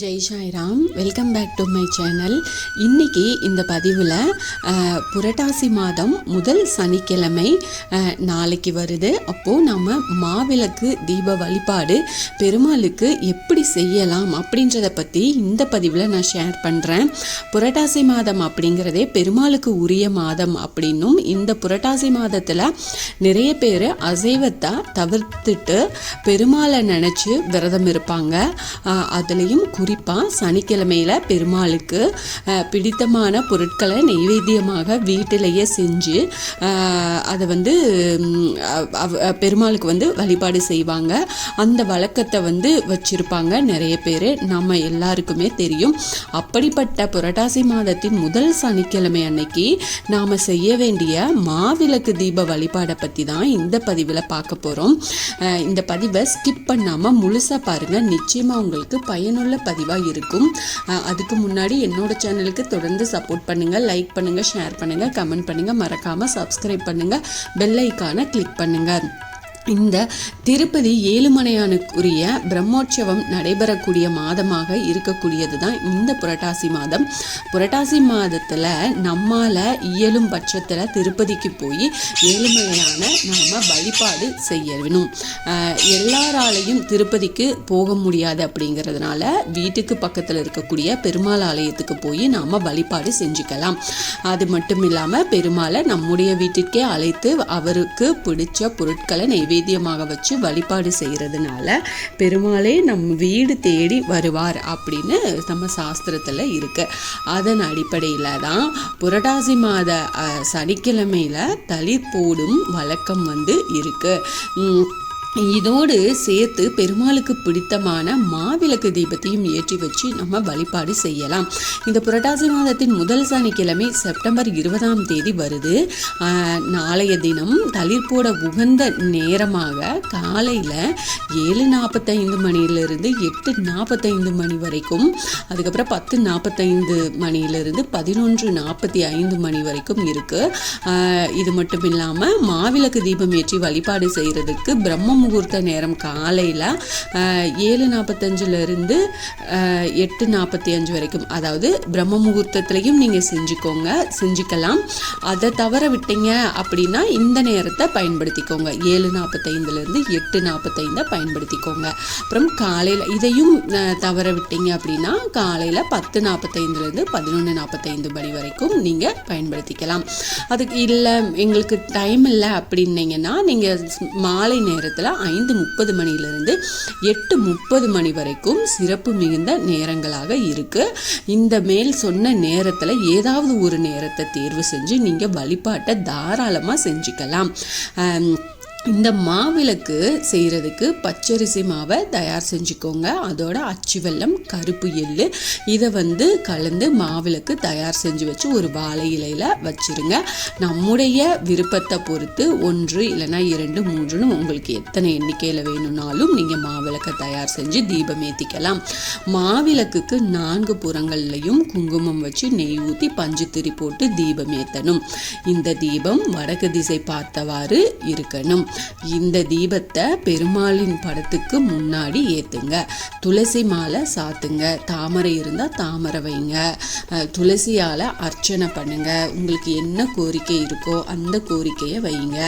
Jai Sairam welcome back to my channel இன்னைக்கு இந்த பதிவில் புரட்டாசி மாதம் முதல் சனிக்கிழமை நாளைக்கு வருது. அப்போது நம்ம மாவிளக்கு தீப வழிபாடு பெருமாளுக்கு எப்படி செய்யலாம் அப்படின்றத பற்றி இந்த பதிவில் நான் ஷேர் பண்ணுறேன் புரட்டாசி மாதம் அப்படிங்கிறதே பெருமாளுக்கு உரிய மாதம் அப்படின்னும் இந்த புரட்டாசி மாதத்தில் நிறைய பேர் அசைவத்தை தவிர்த்துட்டு பெருமாளை நினச்சி விரதம் இருப்பாங்க. அதுலேயும் குறிப்பாக சனிக்கிழமையில் பெருமாளுக்கு பிடித்தமான பொருட்களை நெய்வேத்தியமாக வீட்டிலேயே செஞ்சு அதை வந்து பெருமாளுக்கு வந்து வழிபாடு செய்வாங்க. அந்த வழக்கத்தை வந்து வச்சுருப்பாங்க நிறைய பேர். நம்ம எல்லாருக்குமே தெரியும். அப்படிப்பட்ட புரட்டாசி மாதத்தின் முதல் சனிக்கிழமை அன்னைக்கு நாம் செய்ய வேண்டிய மாவிளக்கு தீப வழிபாடை பற்றி தான் இந்த பதிவில் பார்க்க போகிறோம் இந்த பதிவை ஸ்கிப் பண்ணாமல் முழுசாக பாருங்கள் நிச்சயமாக உங்களுக்கு பயனுள்ள பதிவாக இருக்கும் அதுக்கு முன்னாடி என்னோட சேனலுக்கு தொடர்ந்து சப்போர்ட் பண்ணுங்கள் லைக் பண்ணுங்கள் ஷேர் பண்ணுங்கள் கமெண்ட் பண்ணுங்கள் மறக்காமல் சப்ஸ்கிரைப் பண்ணுங்கள் பெல் ஐக்கானை கிளிக் பண்ணுங்கள் இந்த திருப்பதி ஏழுமலையானுக்குரிய பிரம்மோற்சவம் நடைபெறக்கூடிய மாதமாக இருக்கக்கூடியது தான் இந்த புரட்டாசி மாதம். புரட்டாசி மாதத்தில் நம்மால் இயலும் பட்சத்தில் திருப்பதிக்கு போய் ஏழுமலையான நாம் வழிபாடு செய்யணும். எல்லாராலையும் திருப்பதிக்கு போக முடியாது அப்படிங்கிறதுனால வீட்டுக்கு பக்கத்தில் இருக்கக்கூடிய பெருமாள் ஆலயத்துக்கு போய் நாம் வழிபாடு செஞ்சுக்கலாம். அது மட்டும் இல்லாமல் பெருமாளை நம்முடைய வீட்டிற்கே அழைத்து அவருக்கு பிடிச்ச பொருட்களை நைவேத்தியமாக வச்சு வழிபாடு செய்கிறதுனால பெருமாளே நம் வீடு தேடி வருவார் அப்படின்னு நம்ம சாஸ்திரத்தில் இருக்கு. அதன் அடிப்படையில் தான் புரட்டாசி மாத சனிக்கிழமையில் தளிர் போடும் வழக்கம் வந்து இருக்குது இதோடு சேர்த்து பெருமாளுக்கு பிடித்தமான மாவிளக்கு தீபத்தையும் ஏற்றி வச்சு நம்ம வழிபாடு செய்யலாம். இந்த புரட்டாசி மாதத்தின் முதல் சனிக்கிழமை செப்டம்பர் இருபதாம் தேதி வருது. நாளைய தினம் தளிர் போட உகந்த நேரமாக காலையில் ஏழு நாற்பத்தைந்து மணியிலிருந்து எட்டு நாற்பத்தைந்து மணி வரைக்கும் அதுக்கப்புறம் பத்து நாற்பத்தைந்து மணியிலிருந்து பதினொன்று நாற்பத்தி ஐந்து மணி வரைக்கும் இருக்குது இது மட்டும் இல்லாமல் மாவிளக்கு தீபம் ஏற்றி வழிபாடு செய்கிறதுக்கு பிரம்ம முகூர்த்த நேரம் காலையில் ஏழு நாற்பத்தஞ்சிலிருந்து எட்டு நாற்பத்தி அஞ்சு வரைக்கும். அதாவது பிரம்ம முகூர்த்தத்துலேயும் நீங்கள் செஞ்சுக்கோங்க செஞ்சுக்கலாம். அதை தவற விட்டீங்க அப்படின்னா இந்த நேரத்தை பயன்படுத்திக்கோங்க. ஏழு நாற்பத்தைந்துலேருந்து எட்டு நாற்பத்தைந்தை பயன்படுத்திக்கோங்க. அப்புறம் காலையில் இதையும் தவற விட்டீங்க அப்படின்னா காலையில் பத்து நாற்பத்தைந்துலேருந்து பதினொன்று நாற்பத்தைந்து மணி வரைக்கும் நீங்கள் பயன்படுத்திக்கலாம். அதுக்கு இல்லை எங்களுக்கு டைம் இல்லை அப்படின்னீங்கன்னா நீங்கள் மாலை நேரத்தில் ஐந்து முப்பது மணியிலிருந்து எட்டு முப்பது மணி வரைக்கும் சிறப்பு மிகுந்த நேரங்களாக இருக்கு. இந்த மேல் சொன்ன நேரத்தில் ஏதாவது ஒரு நேரத்தை தேர்வு செஞ்சு நீங்கள் வழிபாட்டை தாராளமாக செஞ்சுக்கலாம். இந்த மாவிளக்கு செய்கிறதுக்கு பச்சரிசி மாவை தயார் செஞ்சுக்கோங்க. அதோட அச்சு வெல்லம் கருப்பு எள்ளு இதை வந்து கலந்து மாவிளக்கு தயார் செஞ்சு வச்சு ஒரு வாழை இலையில் வச்சுருங்க. நம்முடைய விருப்பத்தை பொறுத்து ஒன்று இல்லைன்னா இரண்டு மூன்றுன்னு உங்களுக்கு எத்தனை எண்ணிக்கையில் வேணும்னாலும் நீங்கள் மாவிளக்கை தயார் செஞ்சு தீபம் ஏற்றிக்கலாம் மாவிளக்குக்கு நான்கு புறங்கள்லையும் குங்குமம் வச்சு நெய் ஊற்றி பஞ்சுத்திரி போட்டு தீபம் ஏற்றணும் இந்த தீபம் வடக்கு திசை பார்த்தவாறு இருக்கணும். இந்த தீபத்தை பெருமாளின் படத்துக்கு முன்னாடி ஏற்றுங்க துளசி மாலை சாத்துங்க. தாமரை இருந்தால் தாமரை வைங்க. துளசியால் அர்ச்சனை பண்ணுங்க. உங்களுக்கு என்ன கோரிக்கை இருக்கோ அந்த கோரிக்கையை வைங்க.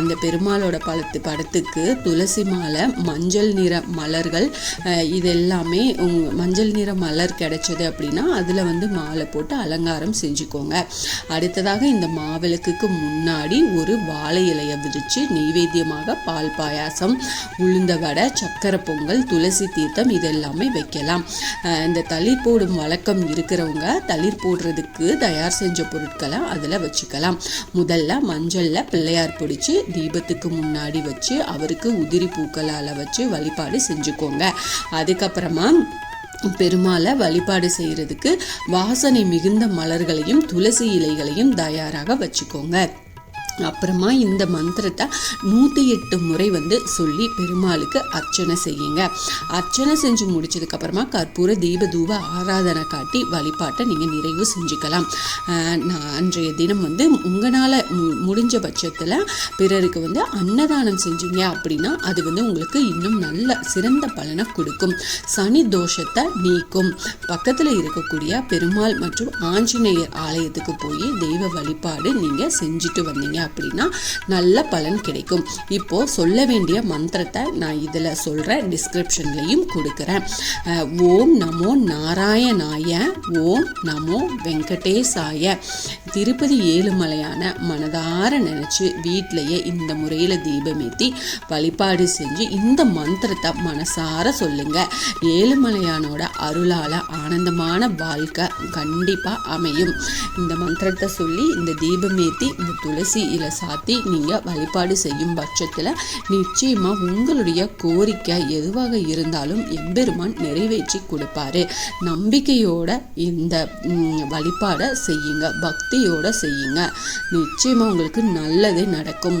அந்த பெருமாளோட படத்து படத்துக்கு துளசி மாலை மஞ்சள் நிற மலர்கள் இது எல்லாமே மஞ்சள் நிற மலர் கிடைச்சது அப்படின்னா அதில் வந்து மாலை போட்டு அலங்காரம் செஞ்சுக்கோங்க. அடுத்ததாக இந்த மாவிளக்குக்கு முன்னாடி ஒரு வாழை இலையை விரித்து நைவேத்தியமாக பால் பாயாசம் உளுந்த வடை சக்கரை பொங்கல் துளசி தீர்த்தம் இதெல்லாமே வைக்கலாம். இந்த தளிர் போடும் வழக்கம் இருக்கிறவங்க தளிர் போடுறதுக்கு தயார் செஞ்ச பொருட்களை அதில் வச்சுக்கலாம். முதல்ல மஞ்சளில் பிள்ளையார் பிடிச்சி தீபத்துக்கு முன்னாடி வச்சு அவருக்கு உதிரி பூக்களால் வச்சு வழிபாடு செஞ்சுக்கோங்க. அதுக்கப்புறமா பெருமாளை வழிபாடு செய்கிறதுக்கு வாசனை மிகுந்த மலர்களையும் துளசி இலைகளையும் தயாராக வச்சுக்கோங்க. அப்புறமா இந்த மந்திரத்தை நூற்றி எட்டு முறை வந்து சொல்லி பெருமாளுக்கு அர்ச்சனை செய்யுங்க. அர்ச்சனை செஞ்சு முடிச்சதுக்கப்புறமா கற்பூர தீப தூப ஆராதனை காட்டி வழிபாட்டை நீங்கள் நிறைவு செஞ்சுக்கலாம். நான் அன்றைய தினம் வந்து உங்களால் முடிஞ்ச பட்சத்தில் பிறருக்கு வந்து அன்னதானம் செஞ்சீங்க அப்படின்னா அது வந்து உங்களுக்கு இன்னும் நல்ல சிறந்த பலனை கொடுக்கும். சனி தோஷத்தை நீக்கும். பக்கத்தில் இருக்கக்கூடிய பெருமாள் மற்றும் ஆஞ்சநேயர் ஆலயத்துக்கு போய் தெய்வ வழிபாடு நீங்கள் செஞ்சுட்டு வந்தீங்க. அப்படின்னா நல்ல பலன் கிடைக்கும். இப்போ சொல்ல வேண்டிய மந்திரத்தை நான் இதில் சொல்கிறேன் டிஸ்கிரிப்ஷன்லையும் கொடுக்குறேன். ஓம் நமோ நாராயணாய ஓம் நமோ வெங்கடேசாய. திருப்பதி ஏழுமலையான மனதார நினச்சி வீட்டிலையே இந்த முறையில் தீபமேத்தி வழிபாடு செஞ்சு இந்த மந்திரத்தை மனசார சொல்லுங்க. ஏழுமலையானோட அருளால் ஆனந்தமான வாழ்க்கை கண்டிப்பாக அமையும். இந்த மந்திரத்தை சொல்லி இந்த தீபமேத்தி இந்த துளசி இதில் சாத்தி நீங்கள் வழிபாடு செய்யும் பட்சத்தில் நிச்சயமாக உங்களுடைய கோரிக்கை எதுவாக இருந்தாலும் எம்பெருமான் நிறைவேற்றி கொடுப்பாரு. நம்பிக்கையோட இந்த வழிபாடை செய்யுங்க பக்தியோட செய்யுங்க. நிச்சயமாக உங்களுக்கு நல்லதே நடக்கும்.